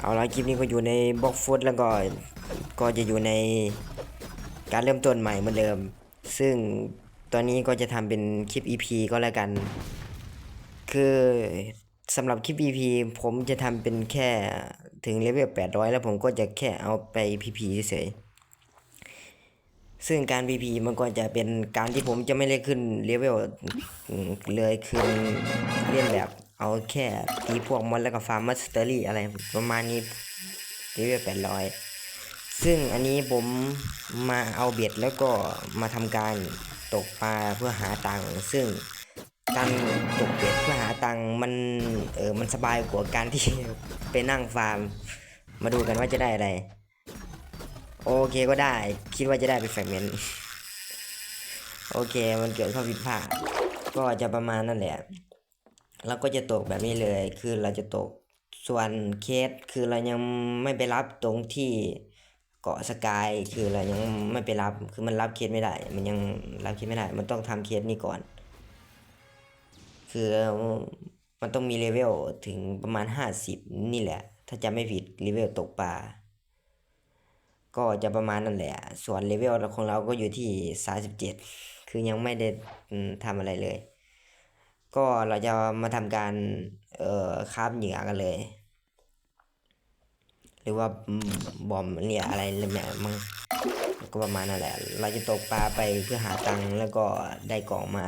เอาละคลิปนี้ก็อยู่ในบล็อกฟุตแล้วก็ก็จะอยู่ในการเริ่มต้นใหม่เหมือนเดิม ซึ่งตอนนี้ก็จะทำเป็นคลิป EP ก็แล้วกัน คือสำหรับคลิป EP ผมจะทำเป็นแค่ถึงเลเวล800 แล้วผมก็จะแค่เอาไป PP เฉยซึ่งการ PP มันก็จะเป็นการที่ผมจะไม่ได้ขึ้นเลเวลเลยขึ้นเล่นแบบ เอาแค่ตีพวกมอนแล้วก็ฟาร์มมัสเตอรี่อะไรประมาณนี้เลเวล800ซึ่งอันนี้ผมมาเอาเบ็ดแล้วก็มาทำการตกปลาเพื่อหาตังค์ซึ่งการตกเบ็ดเพื่อหาตังค์มันเออมันสบายกว่าการที่ไปนั่งฟาร์ม มาดูกันว่าจะได้อะไร โอเคก็ได้ คิดว่าจะได้เป็นแฟกเมนต์โอเคมันเกิดข้อผิดพลาดก็จะประมาณนั่นแหละ เราก็จะตกแบบนี้เลย คือเราจะตกส่วนเคสคือเรายังไม่ไปรับตรงที่เกาะสกายคือเรายังไม่ไปรับคือมันรับเคสไม่ได้ มันยังรับเคสไม่ได้ มันต้องทำเคสนี้ก่อน คือมันต้องมีเลเวลถึงประมาณห้าสิบนี่แหละ ถ้าจะไม่ผิดเลเวลตกปลาก็จะประมาณนั่นแหละ ส่วนเลเวลของเราก็อยู่ที่สาสิบเจ็ดคือยังไม่ได้ทำอะไรเลย ก็เราจะมาทำการเอ่อคาบเหยื่อกันเลย หรือว่าบอมเนี่ยอะไรเนี่ยมั้งก็ประมาณนั่นแหละ เราจะตกปลาไปเพื่อหาตังค์แล้วก็ได้กล่องมา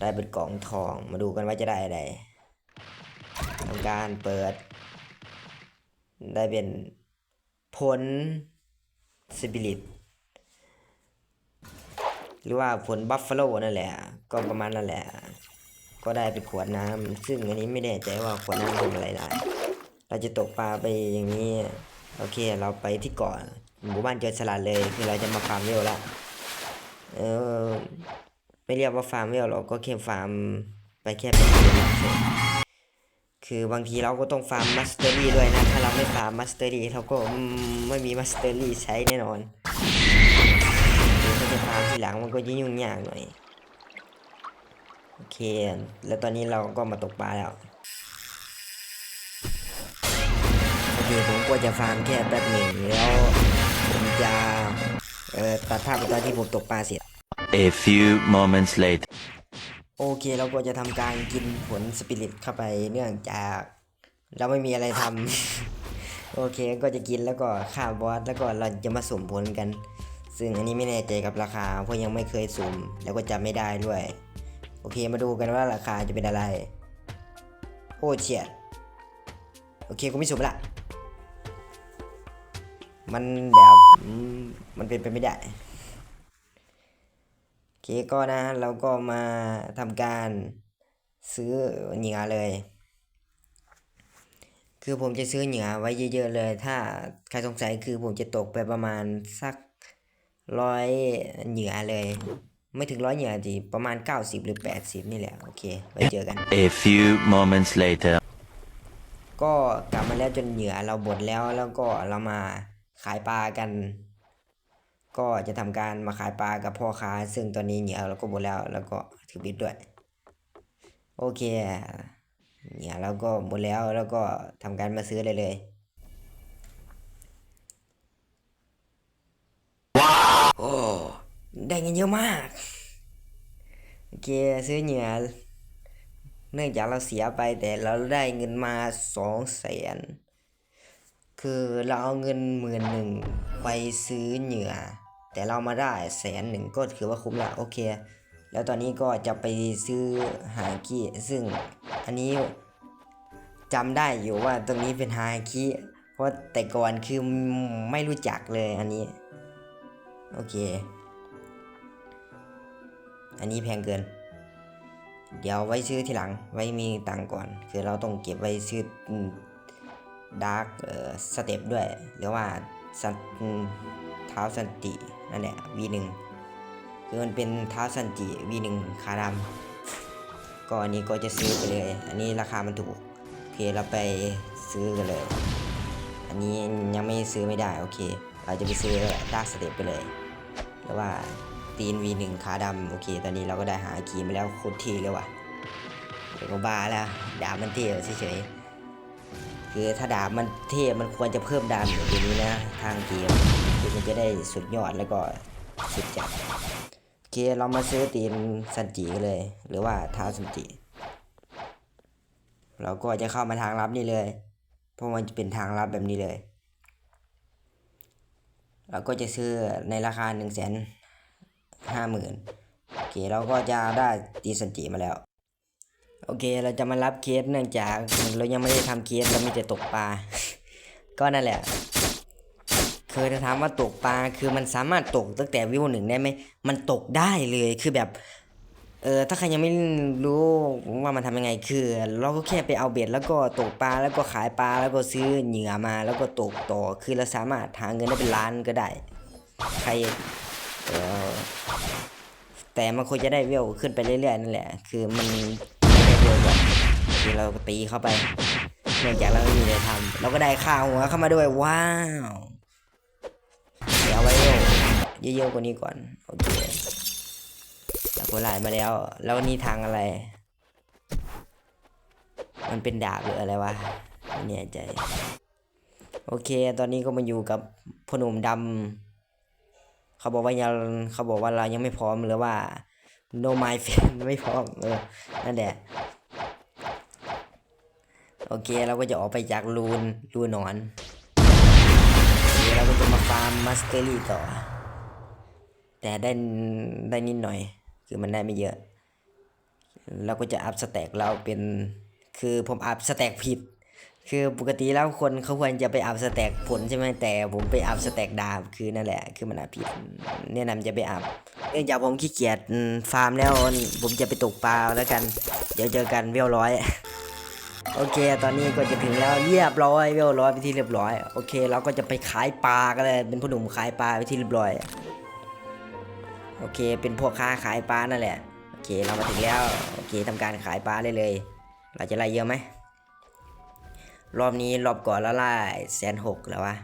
ได้เป็นกล่องทองมาดูกันว่าจะได้อะไรทำการเปิด ได้เป็นผลสปิริตหรือว่าผลบัฟฟาโลนั่นแหละ ก็ประมาณนั่นแหละ ก็ได้เป็นขวดน้ำซึ่งอันนี้ไม่แน่ใจว่าขวดน้ำทำอะไรได้ เราจะตกปลาไปอย่างนี้ โอเค เราไปที่เกาะหมู่บ้านเจอฉลาดเลยคือเราจะมาฟาร์มเวลละเออไม่เรียกว่าฟาร์มเวลหรอกก็แค่ฟาร์มไปแค่เป็นเวลคือบางทีเราก็ต้องฟาร์มมาสเตอรี่ด้วยนะ ถ้าเราไม่ฟาร์มมาสเตอรี่เราก็ไม่มีมาสเตอรี่ใช้แน่นอนคือถ้าจะฟาร์มทีหลังมันก็ยิ่งยุ่งยากหน่อย โอเค แล้วตอนนี้เราก็มาตกปลาแล้ว โอเค ผมก็จะฟาร์มแค่แป๊บหนึ่งแล้วผมจะเอ่อตัดภาพไปตอนที่ผมตกปลาเสร็จ A few moments later. โอเคเราก็จะทำการกินผลสปิริตเข้าไปเนื่องจากเราไม่มีอะไรทำ โอเคก็จะกินแล้วก็ฆ่าบอสแล้วก็เราจะมาสุ่มผลกัน ซึ่งอันนี้ไม่แน่ใจกับราคาเพราะยังไม่เคยสุ่มแล้วก็จำไม่ได้ด้วยโอเคมาดูกันว่าราคาจะเป็นอะไรโอ้เฉียดโอเคกูไม่สุ่มละมันแบบมันเป็นไปไม่ได้โอเคก็นะเราก็มาทำการซื้อเหยื่อเลย คือผมจะซื้อเหยื่อไว้เยอะๆเลย ถ้าใครสงสัยคือผมจะตกไปประมาณสักร้อยเหยื่อเลย ไม่ถึงร้อยเหยื่อจีประมาณ 90 หรือ 80 นี่แหละ โอเค ไว้เจอกัน A few moments later. ก็กลับมาแล้วจนเหยื่อเราบดแล้วแล้วก็เรามาขายปลากัน ก็จะทำการมาขายปลากับพ่อค้า ซึ่งตอนนี้เหยื่อเราก็หมดแล้ว แล้วก็ถือบิดด้วย โอเคเหยื่อเราก็หมดแล้วแล้วก็ทำการมาซื้อเลยเลยโอ้ ได้เงินเยอะมาก โอเคซื้อเหยื่อเนื่องจากเราเสียไปแต่เราได้เงินมาสองแสนคือเราเอาเงินหมื่นหนึ่งไปซื้อเหยื่อ แต่เรามาได้แสนหนึ่งก็ถือว่าคุ้มละโอเค แล้วตอนนี้ก็จะไปซื้อหากี้ซึ่งอันนี้จำได้อยู่ว่าตรงนี้เป็นฮาคิเพราะแต่ก่อนคือไม่รู้จักเลยอันนี้ โอเค อันนี้แพงเกิน เดี๋ยวไว้ซื้อทีหลังไว้มีตังก่อน คือเราต้องเก็บไว้ซื้อดาร์กเอ่อสเต็ปด้วย หรือว่าสันอืมเท้าสันตินั่นแหละ V1 คือมันเป็นเท้าสันติ V1 ขาดำก็อันนี้ก็จะซื้อไปเลย อันนี้ราคามันถูกโอเคเราไปซื้อกันเลย อันนี้ยังไม่ซื้อไม่ได้โอเค เราจะไปซื้อดาร์กสเต็ปไปเลยหรือว่า ตีน V1 ขาดำโอเค ตอนนี้เราก็ได้หาคีมาแล้วโคตรทีเลยว่ะเดี๋ยวก็บ้าแล้วดาบมันเที่ยเฉยๆคือถ้าดาบมันเทพมันควรจะเพิ่มดาบอย่างนี้นะทางเกมคือมันจะได้สุดยอดแล้วก็สุดจัดโอเคเรามาซื้อตีนซันจิกันเลย หรือว่าเท้าซันจิเราก็จะเข้ามาทางลับนี่เลย เพราะมันจะเป็นทางลับแบบนี้เลย เราก็จะซื้อในราคาหนึ่งแสน ห้าหมื่นโอเคเราก็จะได้ตีสันจิมาแล้ว โอเคเราจะมารับเคสเนื่องจากเรายังไม่ได้ทำเคสเรามีแต่ตกปลา ก็นั่นแหละคือจะถามว่าตกปลาคือมันสามารถตกตั้งแต่วิวหนึ่งได้ไหมมันตกได้เลยคือแบบเออถ้าใครยังไม่รู้ว่ามันทำยังไงคือ เราก็แค่ไปเอาเบ็ดแล้วก็ตกปลาแล้วก็ขายปลาแล้วก็ซื้อเหยื่อมาแล้วก็ตกต่อคือเราสามารถหาเงินได้เป็นล้านก็ได้ ใคร แต่มันควรจะได้เวลขึ้นไปเรื่อยๆนั่นแหละ คือมันได้เวลแบบคือเราตีเข้าไปเนื่องจากเราไม่มีอะไรทำเราก็ได้ค่าวหัวเข้ามาด้วยว้าวเดี๋ยวเอาไว้เวลเยอะๆกว่านี้ก่อนโอเคจากโบราณมาแล้ว แล้วนี่ทางอะไร มันเป็นดาบหรืออะไรวะไม่แน่ใจ โอเค ตอนนี้ก็มาอยู่กับพนุ่มดำ เขาบอกว่ายังเขาบอกว่าเรายังไม่พร้อมหรือว่า no my friend ไม่พร้อมเออนั่นแหละโอเคเราก็จะออกไปจากรูนรูนนอนเดี๋ยวเราก็จะมาฟาร์มมัสเตอรี่ต่อ แต่ได้ได้นิดหน่อย คือมันได้ไม่เยอะ เราก็จะอัพสแต็กเราเป็นคือผมอัพสแต็กผิด คือปกติแล้วคนเขาควรจะไปอัพสแต็กผลใช่ไหมแต่ผมไปอัพสแต็กดาบคือนั่นแหละ คือมันอัพผิดแนะนำจะไปอัพเนื่องจากผมขี้เกียจฟาร์มแล้วผมจะไปตกปลาแล้วกัน เดี๋ยวเจอกันเวลร้อยโอเค ตอนนี้ก็จะถึงแล้วเรียบร้อยเวลร้อยไปที่เรียบร้อย โอเค เราก็จะไปขายปลากันเลยเป็นผู้หนุ่มขายปลาไปที่เรียบร้อย โอเค เป็นพวกค้าขายปลานั่นแหละ โอเค เรามาถึงแล้ว โอเคทำการขายปลาได้เลย เราจะไล่เยอะไหม รอบนี้รอบก่อนแล้วไล่แสนหกแล้ววะ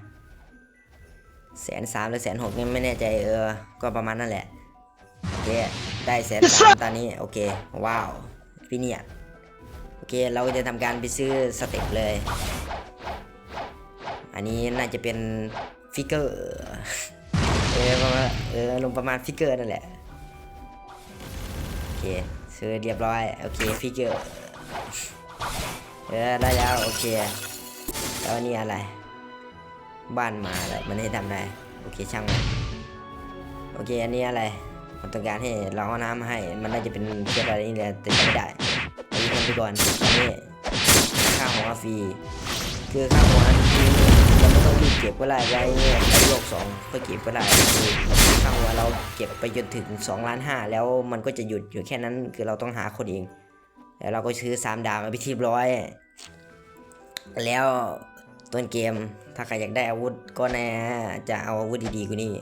แสนสามหรือแสนหกนี่ไม่แน่ใจเออ ก็ประมาณนั่นแหละโอเคได้แสนสามตอนนี้โอเค ว้าวพี่เนี่ยโอเคเราก็จะทำการไปซื้อสเต็ปเลย อันนี้น่าจะเป็นฟิกเกอร์เออประมาณเออลงประมาณฟิกเกอร์นั่นแหละโอเคซื้อเรียบร้อยโอเคฟิกเกอร์ เออได้แล้วโอเคแล้วนี่อะไร บ้านมาอะไรมันให้ทำได้โอเคช่างมันโอเคอันนี้อะไรมันต้องการให้เราเอาน้ำมาให้ มันน่าจะเป็นเชือกอะไรนี่แหละแต่ไม่ได้เอาอีกคนไปก่อนอันนี้ค่าหัวฟรีคือค่าหัวนี่คือเราไม่ต้องรีบเก็บก็ได้ไว้ไปโลกสองค่อยเก็บก็ได้คือค่าหัวเราเก็บไปจนถึง2ล้านห้าแล้วมันก็จะหยุดอยู่แค่นั้นคือเราต้องหาคนเองแล้วเราก็ซื้อสามดาวมาไปที่ร้อย แล้วต้นเกมถ้าใครอยากได้อาวุธก็แน่จะเอาอาวุธดีๆกูนี่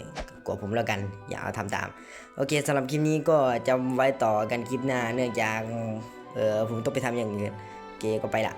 กว่าผมแล้วกัน อย่าเอาทำตาม โอเคสำหรับคลิปนี้ก็จะไว้ต่อกันคลิปหน้าเนื่องจากเออผมต้องไปทำอย่างอื่นโอเคก็ไปละ